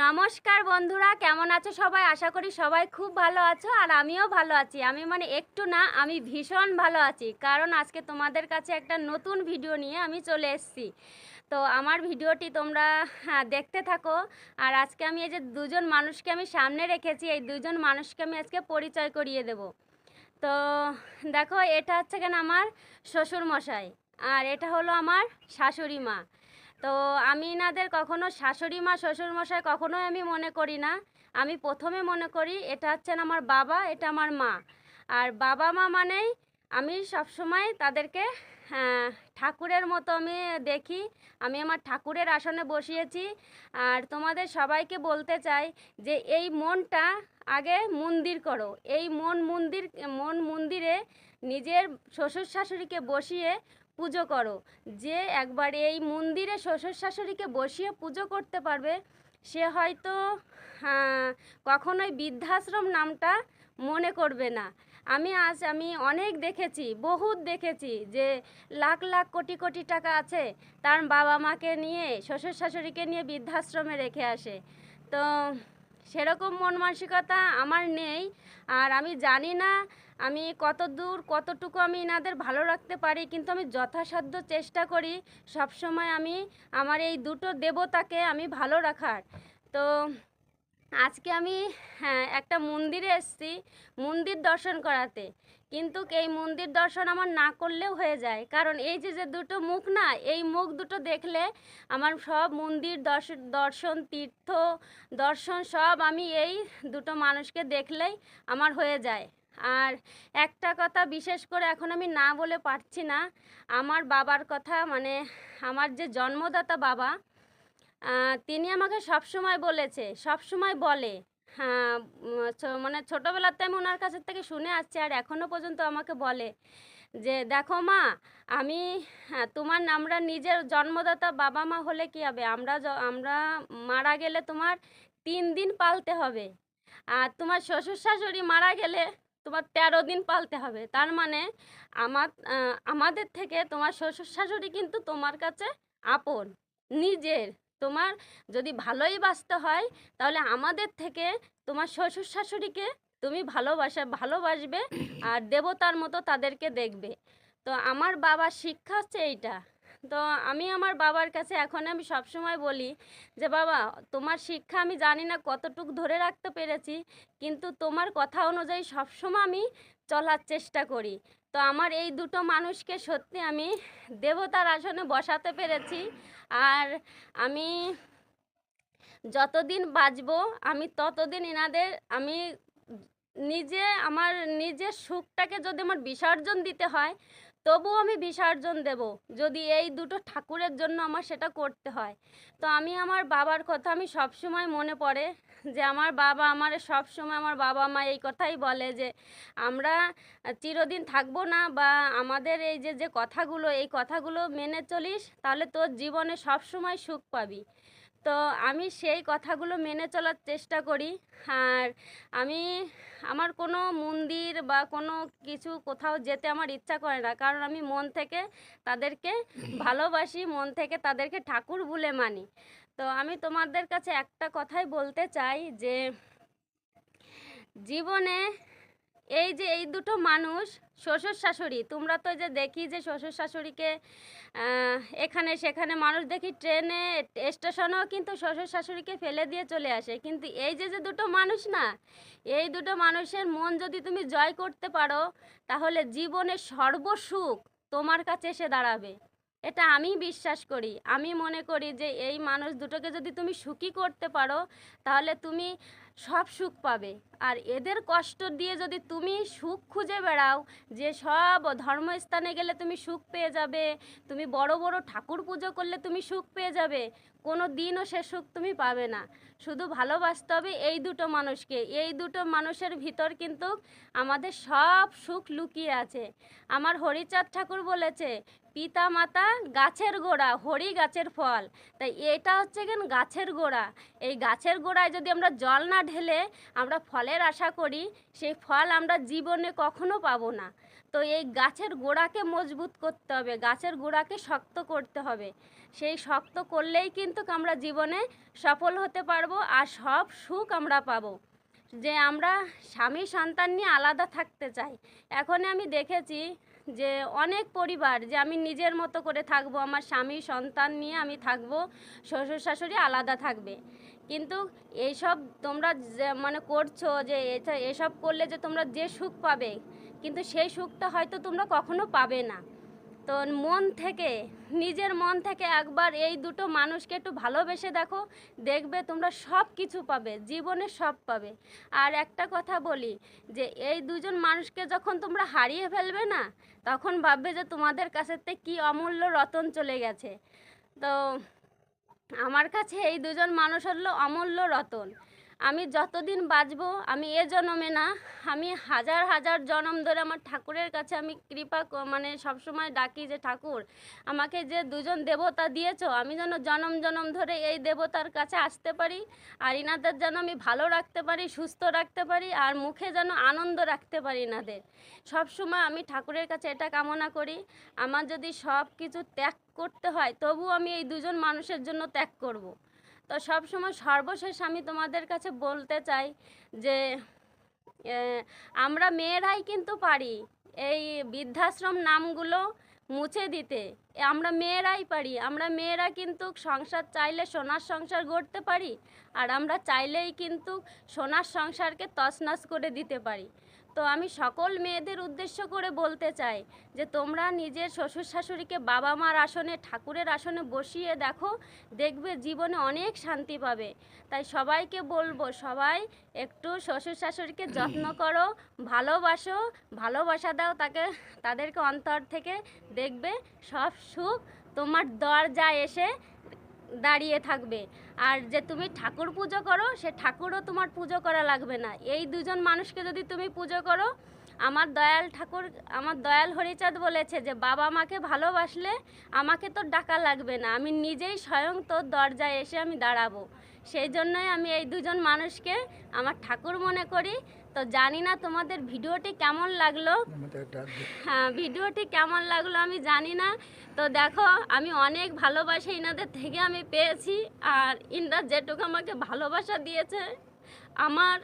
নমস্কার বন্ধুরা কেমন আছো সবাই? আশা করি সবাই খুব ভালো আছো আর আমিও ভালো আছি। আমি মানে একটু না আমি ভীষণ ভালো আছি। কারণ আজকে তোমাদের কাছে একটা নতুন ভিডিও নিয়ে আমি চলে এসেছি। তো আমার ভিডিওটি তোমরা হ্যাঁ, দেখতে থাকো। আর আজকে আমি এই যে দুজন মানুষকে আমি সামনে রেখেছি এই দুজন মানুষকে আমি আজকে পরিচয় করিয়ে দেব। তো দেখো এটা হচ্ছে কেন আমার শ্বশুর মশাই আর এটা হলো আমার শাশুড়ি মা। তো আমি এনাদের কখনো শাশুড়ি মা শ্বশুর মশাই কখনোই আমি মনে করি না। আমি প্রথমে মনে করি এটা হচ্ছেন আমার বাবা, এটা আমার মা। আর বাবা মা মানেই আমি সবসময় তাদেরকে ঠাকুরের মতো আমি দেখি। আমি আমার ঠাকুরের আসনে বসিয়েছি। আর তোমাদের সবাইকে বলতে চাই যে এই মনটা আগে মন্দির করো। এই মন মন্দির, মন মন্দিরে নিজের শ্বশুর শাশুড়িকে বসিয়ে পুজো করো। যে একবার এই মন্দিরে শ্বশুর শাশুড়িকে বসিয়ে পুজো করতে পারবে সে হয়তো আহ, কখনোই বৃদ্ধাশ্রম নামটা মনে করবে না। আমি আজ আমি অনেক দেখেছি বহুত দেখেছি যে লাখ লাখ কোটি কোটি টাকা আছে তার বাবা মাকে নিয়ে শ্বশুর শাশুড়িকে নিয়ে বৃদ্ধাশ্রমে রেখে আসে। তো সেরকম মন মানসিকতা আমার নেই। আর আমি জানি না, আমি কত দূর, কতটুকু আমি এনাদের ভালো রাখতে পারি, কিন্তু আমি যথাসাধ্য চেষ্টা করি সবসময় আমি, আমার এই দুটো দেবতাকে আমি ভালো রাখার। তো আজকে আমি হ্যাঁ একটা মন্দিরে এসেছি, মন্দির দর্শন করাতে। কিন্তু এই মন্দির দর্শন আমার না করলেও হয়ে যায়? কারণ এই যে যে দুটো মুখ না, এই মুখ দুটো দেখলে আমার সব মন্দির দর্শন দর্শন, তীর্থ দর্শন সব আমি এই দুটো মানুষকে দেখলেই আমার হয়ে যায়। আর একটা কথা বিশেষ করে এখন আমি না বলে পারছি না, আমার বাবার কথা মানে আমার যে জন্মদাতা বাবা তিনি আমাকে সব সময় বলেছে সব সময় বলে হ্যাঁ মানে ছোটোবেলাতে আমি ওনার কাছের থেকে শুনে আসছি আর এখনও পর্যন্ত আমাকে বলে যে দেখো মা আমি হ্যাঁ, তোমার আমরা নিজের জন্মদাতা বাবা মা হলে কি হবে? আমরা আমরা মারা গেলে তোমার তিন দিন পালতে হবে আর তোমার শ্বশুর শাশুড়ি মারা গেলে তোমার তেরো দিন পালতে হবে। তার মানে আমার আমাদের থেকে তোমার শ্বশুর শাশুড়ি কিন্তু তোমার কাছে আপন নিজের। তোমার যদি ভালোই বাসতে হয়, তাহলে আমাদের থেকে তোমার শ্বশুর শাশুড়িকে তুমি ভালোবাসা, ভালোবাসবে আর দেবতার মতো তাদেরকে দেখবে। তো আমার বাবার শিক্ষা হচ্ছে এইটা। তো আমি আমার বাবার কাছে এখন আমি সবসময় বলি যে, বাবা, তোমার শিক্ষা আমি জানি না কতটুক ধরে রাখতে পেরেছি, কিন্তু তোমার কথা অনুযায়ী সবসময় আমি চলার চেষ্টা করি। তো আমার এই দুটো মানুষকে সত্যি আমি দেবতার আসনে বসাতে পেরেছি। আর আমি যতদিন বাঁচব, আমি ততদিন এনাদের, আমি নিজে, আমার নিজের সুখটাকে যদি আমার বিসর্জন দিতে হয় তবুও আমি বিসর্জন দেব, যদি এই দুটো ঠাকুরের জন্য আমার সেটা করতে হয়। তো আমি আমার বাবার কথা আমি সবসময় মনে পড়ে যে আমার বাবা আমার সবসময় আমার বাবা মা এই কথাই বলে যে আমরা চিরদিন থাকব না বা আমাদের এই যে যে কথাগুলো, এই কথাগুলো মেনে চলিস, তাহলে তোর জীবনে সবসময় সুখ পাবি। তো আমি সেই কথাগুলো মেনে চলার চেষ্টা করি। আর আমি, আমার কোনো মন্দির বা কোনো কিছু কোথাও যেতে আমার ইচ্ছা করে না। কারণ আমি মন থেকে তাদেরকে ভালোবাসি, মন থেকে তাদেরকে ঠাকুর বলে মানি। তো আমি তোমাদের কাছে একটা কথাই বলতে চাই যে, জীবনে এই যে এই দুটো মানুষ শ্বশুর শাশুড়ি তোমরা তো যে দেখি যে শ্বশুর শাশুড়িকে এখানে সেখানে মানুষ দেখি ট্রেনে, স্টেশনেও কিন্তু শ্বশুর শাশুড়িকে ফেলে দিয়ে চলে আসে। কিন্তু এই যে যে দুটো মানুষ না, এই দুটো মানুষের মন যদি তুমি জয় করতে পারো, তাহলে জীবনের সর্বসুখ তোমার কাছে এসে দাঁড়াবে। এটা আমি বিশ্বাস করি। আমি মনে করি যে এই মানুষ দুটোকে যদি তুমি সুখী করতে পারো, তাহলে তুমি সব সুখ পাবে। আর এদের কষ্ট দিয়ে যদি তুমি সুখ খুঁজে বেড়াও, যে সব ধর্মস্থানে গেলে তুমি সুখ পেয়ে যাবে, তুমি বড় বড় ঠাকুর পুজো করলে তুমি সুখ পেয়ে যাবে, কোনো দিনও সে সুখ তুমি পাবে না। শুধু ভালোবাসতে হবে এই দুটো মানুষকে। এই দুটো মানুষের ভিতর কিন্তু আমাদের সব সুখ লুকিয়ে আছে। আমার হরিচাঁদ ঠাকুর বলেছে পিতা মাতা গাছের গোড়া, হরি গাছের ফল। তাই এটা হচ্ছে কেন গাছের গোড়া? এই গাছের গোড়ায় যদি আমরা জল না ঢেলে আমরা ফলের আশা করি সেই ফল আমরা জীবনে কখনো পাবো না। তো এই গাছের গোড়াকে মজবুত করতে হবে, গাছের গোড়াকে শক্ত করতে হবে। সেই শক্ত করলেই কিন্তু আমরা জীবনে সফল হতে পারব আর সব সুখ আমরা পাবো। যে আমরা স্বামী সন্তান নিয়ে আলাদা থাকতে চাই। এখন আমি দেখেছি যে অনেক পরিবার যে আমি নিজের মতো করে থাকব, আমার স্বামী সন্তান নিয়ে আমি থাকব, শ্বশুর শাশুড়ি আলাদা থাকবে। কিন্তু এইসব তোমরা যে মানে করছ যে এটা এসব করলে যে তোমরা যে সুখ পাবে, কিন্তু সেই সুখটা হয়তো তোমরা কখনো পাবে না। তো মন থেকে, নিজের মন থেকে একবার এই দুটো মানুষকে একটু ভালোবেসে দেখো, দেখবে তোমরা সব কিছু পাবে, জীবনে সব পাবে। আর একটা কথা বলি, যে এই দুজন মানুষকে যখন তোমরা হারিয়ে ফেলবে না, তখন ভাববে যে তোমাদের কাছেতে কি অমূল্য রতন চলে গেছে। তো আমার কাছে এই দুজন মানুষ হলো অমূল্য রতন। আমি যতদিন বাঁচবো, আমি এ জন্মে না, আমি হাজার হাজার জন্ম ধরে আমার ঠাকুরের কাছে আমি কৃপা মানে সবসময় ডাকি যে, ঠাকুর, আমাকে যে দুজন দেবতা দিয়েছ, আমি যেন জনম জনম ধরে এই দেবতার কাছে আসতে পারি আর ইনাদের যেন আমি ভালো রাখতে পারি, সুস্থ রাখতে পারি, আর মুখে যেন আনন্দ রাখতে পারি ইনাদের সবসময় আমি ঠাকুরের কাছে এটা কামনা করি, আমার যদি সব কিছু ত্যাগ করতে হয় তবু আমি এই দুজন মানুষের জন্য ত্যাগ করব। তো সব সময় সর্বশেষ আমি তোমাদের কাছে বলতে চাই যে আমরা মেয়েরাই কিন্তু পারি এই বৃদ্ধাশ্রম নামগুলো মুছে দিতে। আমরা মেয়েরাই পারি। আমরা মেয়েরা কিন্তু সংসার চাইলে সোনার সংসার গড়তে পারি, আর আমরা চাইলেই কিন্তু সোনার সংসারকে তছনছ করে দিতে পারি। তো আমি সকল মেয়েদের উদ্দেশ্য করে বলতে চাই যে তোমরা নিজের শ্বশুর শাশুড়িকে বাবা মার আসনে ঠাকুরের আসনে বসিয়ে দেখো দেখবে জীবনে অনেক শান্তি পাবে। তাই সবাইকে বলব সবাই একটু শ্বশুর শাশুড়িকে যত্ন করো ভালোবাসো ভালোবাসা দাও তাকে তাদেরকে অন্তর থেকে দেখবে সব সুখ তোমার দরজায় এসে দাঁড়িয়ে থাকবে। আর যে তুমি ঠাকুর পুজো করো, সে ঠাকুরও তোমার পুজো করা লাগবে না। এই দুজন মানুষকে যদি তুমি পুজো করো, আমার দয়াল ঠাকুর, আমার দয়াল হরিচাঁদ বলেছে যে, বাবা মাকে ভালোবাসলে আমাকে তো ডাকা লাগবে না। আমি নিজেই স্বয়ং তোর দরজায় এসে আমি দাঁড়াবো। সেই জন্যই আমি এই দুজন মানুষকে আমার ঠাকুর মনে করি। তো জানি না তোমাদের ভিডিওটি কেমন লাগল। হ্যাঁ ভিডিওটি কেমন লাগল আমি জানি না। তো দেখো আমি অনেক ভালোবাসা ইনাদের থেকে আমি পেয়েছি। আর ইনরা যেটুকু আমাকে ভালোবাসা দিয়েছে আমার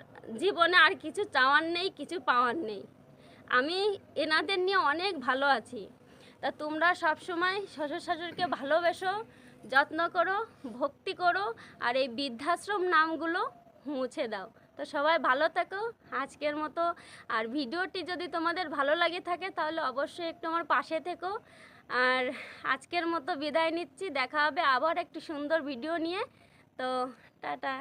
জীবনে আর কিছু চাওয়ার নেই কিছু পাওয়ার নেই। আমি এনাদের নিয়ে অনেক ভালো আছি। তা তোমরা সব সময় শ্বশুর শাশুড়িকে ভালোবেসো। যত্ন করো, ভক্তি করো, আর এই বৃদ্ধাশ্রম নামগুলো মুছে দাও। তো সবাই ভালো থাকো আজকের মতো। আর ভিডিওটি যদি তোমাদের ভালো লাগে থাকে তাহলে অবশ্যই একটু আমার পাশে থেকো। আর আজকের মতো বিদায় নিচ্ছি। দেখা হবে আবার একটি সুন্দর ভিডিও নিয়ে। তো টাটা।